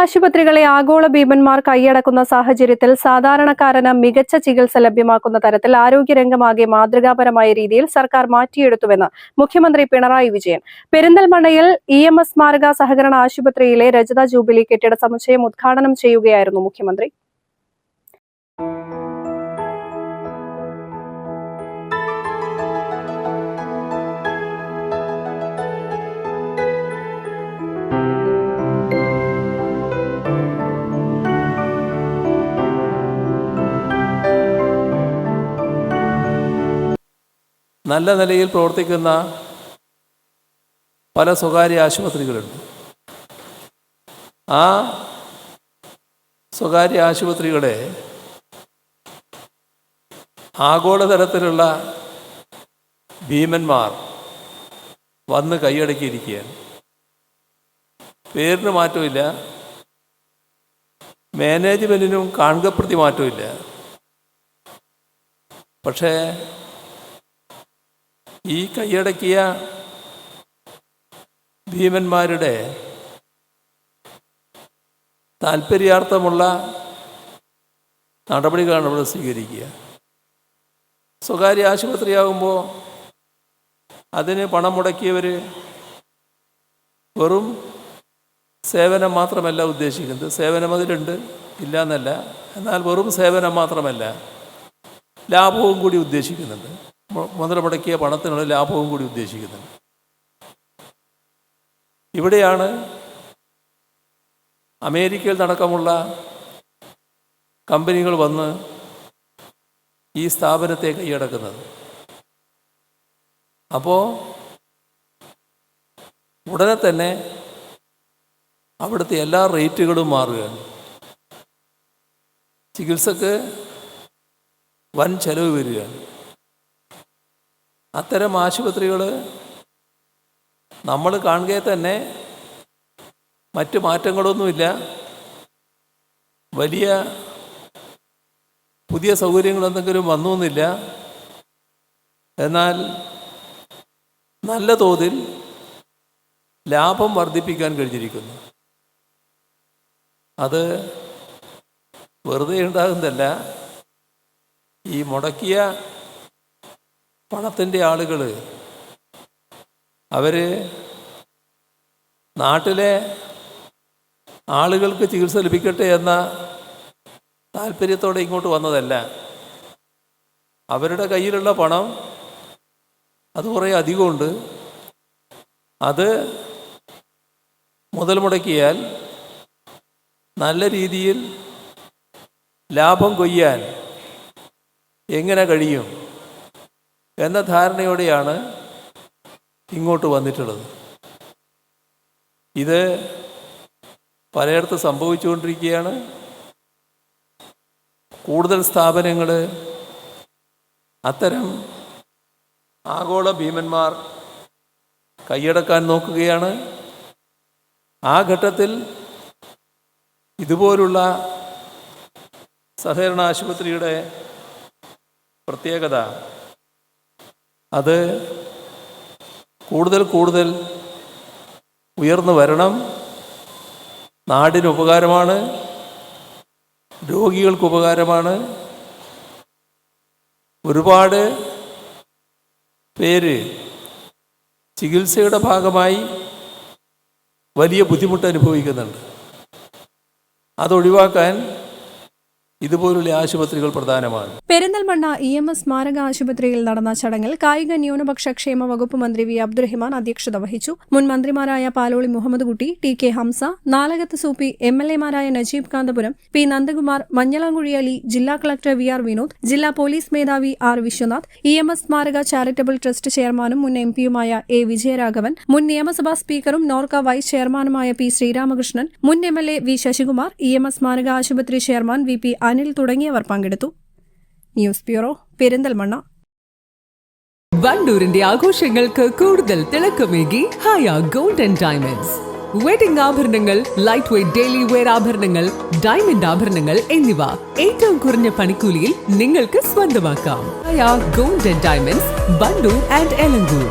ആശുപത്രികളെ ആഗോള ഭീമന്മാർ കൈയടക്കുന്ന സാഹചര്യത്തിൽ സാധാരണക്കാരന് മികച്ച ചികിത്സ ലഭ്യമാക്കുന്ന തരത്തിൽ ആരോഗ്യരംഗമാകെ മാതൃകാപരമായ രീതിയിൽ സർക്കാർ മാറ്റിയെടുത്തുവെന്ന് മുഖ്യമന്ത്രി പിണറായി വിജയൻ. പെരിന്തൽമണ്ണയിൽ ഇ എം എസ് സ്മാരക സഹകരണ ആശുപത്രിയിലെ രജത ജൂബിലി കെട്ടിട സമുച്ചയം ഉദ്ഘാടനം ചെയ്യുകയായിരുന്നു മുഖ്യമന്ത്രി. നല്ല നിലയിൽ പ്രവർത്തിക്കുന്ന പല സ്വകാര്യ ആശുപത്രികളുണ്ട്. ആ സ്വകാര്യ ആശുപത്രികളെ ആഗോളതലത്തിലുള്ള ഭീമന്മാർ വന്ന് കൈയടക്കിയിരിക്കുകയാണ്. പേരിന് മാറ്റമില്ല. മാനേജ്മെന്റിനും കാണകപ്രതി മാറ്റമില്ല. പക്ഷേ ഈ കൈയടക്കിയ ഭീമന്മാരുടെ താല്പര്യാർത്ഥമുള്ള നടപടികളാണ് ഇവിടെ സ്വീകരിക്കുക. സ്വകാര്യ ആശുപത്രിയാകുമ്പോൾ അതിന് പണം മുടക്കിയവർ വെറും സേവനം മാത്രമല്ല ഉദ്ദേശിക്കുന്നത്. സേവനം അതിലുണ്ട് ഇല്ല എന്നല്ല എന്നാൽ വെറും സേവനം മാത്രമല്ല ലാഭവും കൂടി ഉദ്ദേശിക്കുന്നുണ്ട്. മുതൽ പണത്തിനുള്ള ലാഭവും കൂടി ഉദ്ദേശിക്കുന്നത് ഇവിടെയാണ് അമേരിക്കയിൽ നടക്കമുള്ള കമ്പനികൾ വന്ന് ഈ സ്ഥാപനത്തെ കൈയടക്കുന്നത്. അപ്പോൾ ഉടനെ തന്നെ അവിടുത്തെ എല്ലാ റേറ്റുകളും മാറുകയാണ്. ചികിത്സക്ക് വൻ ചെലവ് വരികയാണ്. അത്തരം ആശുപത്രികൾ നമ്മൾ കാണുകയെ തന്നെ മറ്റ് മാറ്റങ്ങളൊന്നുമില്ല. വലിയ പുതിയ സൗകര്യങ്ങൾ എന്തെങ്കിലും വന്നൊന്നില്ല. എന്നാൽ നല്ല തോതിൽ ലാഭം വർദ്ധിപ്പിക്കാൻ കഴിഞ്ഞിരിക്കുന്നു. അത് വെറുതെ ഉണ്ടാകുന്നതല്ല. ഈ മുടക്കിയ പണത്തിന്റെ ആളുകൾ. അവർ നാട്ടിലെ ആളുകൾക്ക് ചികിത്സ ലഭിക്കട്ടെ എന്ന താല്പര്യത്തോടെ ഇങ്ങോട്ട് വന്നതല്ല. അവരുടെ കയ്യിലുള്ള പണം അത് കുറേ അധികമുണ്ട്. അത് മുതൽ മുടക്കിയാൽ നല്ല രീതിയിൽ ലാഭം കൊയ്യാൻ എങ്ങനെ കഴിയും? എന്ന ധാരണയോടെയാണ് ഇങ്ങോട്ട് വന്നിട്ടുള്ളത്. ഇത് പലയിടത്ത് സംഭവിച്ചുകൊണ്ടിരിക്കുകയാണ്. കൂടുതൽ സ്ഥാപനങ്ങൾ അത്തരം ആഗോള ഭീമന്മാർ കൈയടക്കാൻ നോക്കുകയാണ്. ആ ഘട്ടത്തിൽ ഇതുപോലുള്ള സഹകരണ ആശുപത്രിയുടെ പ്രത്യേകത അത് കൂടുതൽ കൂടുതൽ ഉയർന്നു വരണം. നാടിന് ഉപകാരമാണ് രോഗികൾക്ക് ഉപകാരമാണ് ഒരുപാട് പേര് ചികിത്സയുടെ ഭാഗമായി വലിയ ബുദ്ധിമുട്ട് അനുഭവിക്കുന്നുണ്ട്. അതൊഴിവാക്കാൻ ഇതുപോലുള്ള ആശുപത്രികൾ പ്രധാനമാണ്. പെരിന്തൽമണ്ണ ഇ എം എസ് സ്മാരക ആശുപത്രിയിൽ നടന്ന ചടങ്ങിൽ കായിക ന്യൂനപക്ഷ ക്ഷേമ വകുപ്പ് മന്ത്രി വി അബ്ദുറഹിമാൻ അധ്യക്ഷത വഹിച്ചു. മുൻ മന്ത്രിമാരായ Paloli Muhammad Kutty T K Hamza Nalakath Soopy M L എമാരായ Najeeb Kanthapuram P Nandakumar Manjalamkuzhi Ali ജില്ലാ കളക്ടർ വി ആർ വിനോദ് ജില്ലാ പോലീസ് മേധാവി R Viswanath E M S സ്മാരക ചാരിറ്റബിൾ ട്രസ്റ്റ് ചെയർമാനും മുൻ എം പിയുമായ എ വിജയരാഘവൻ മുൻ നിയമസഭാ സ്പീക്കറും നോർക്ക വൈസ് ചെയർമാനുമായ പി ശ്രീരാമകൃഷ്ണൻ മുൻ M L A V Sasikumar E M S സ്മാരക ആശുപത്രി ചെയർമാൻ വി പി അനിൽ തുടങ്ങിയവർ പങ്കെടുത്തു. News bureau Perinthalmanna. വണ്ടൂരിന്റെ ആഘോഷങ്ങൾക്ക് കൂടുതൽ തിളക്കമേകി ഹായ ഗോൾഡൻ ഡയമണ്ട്സ്. വെഡിംഗ് ആഭരണങ്ങൾ ലൈറ്റ് വെയ്റ്റ് ഡെയിലി വെയർ ആഭരണങ്ങൾ ഡയമണ്ട് ആഭരണങ്ങൾ എന്നിവ ഏറ്റവും കുറഞ്ഞ പണിക്കൂലിയിൽ നിങ്ങൾക്ക് സ്വന്തമാക്കാം. Gold and diamonds Wandoor and Elankur.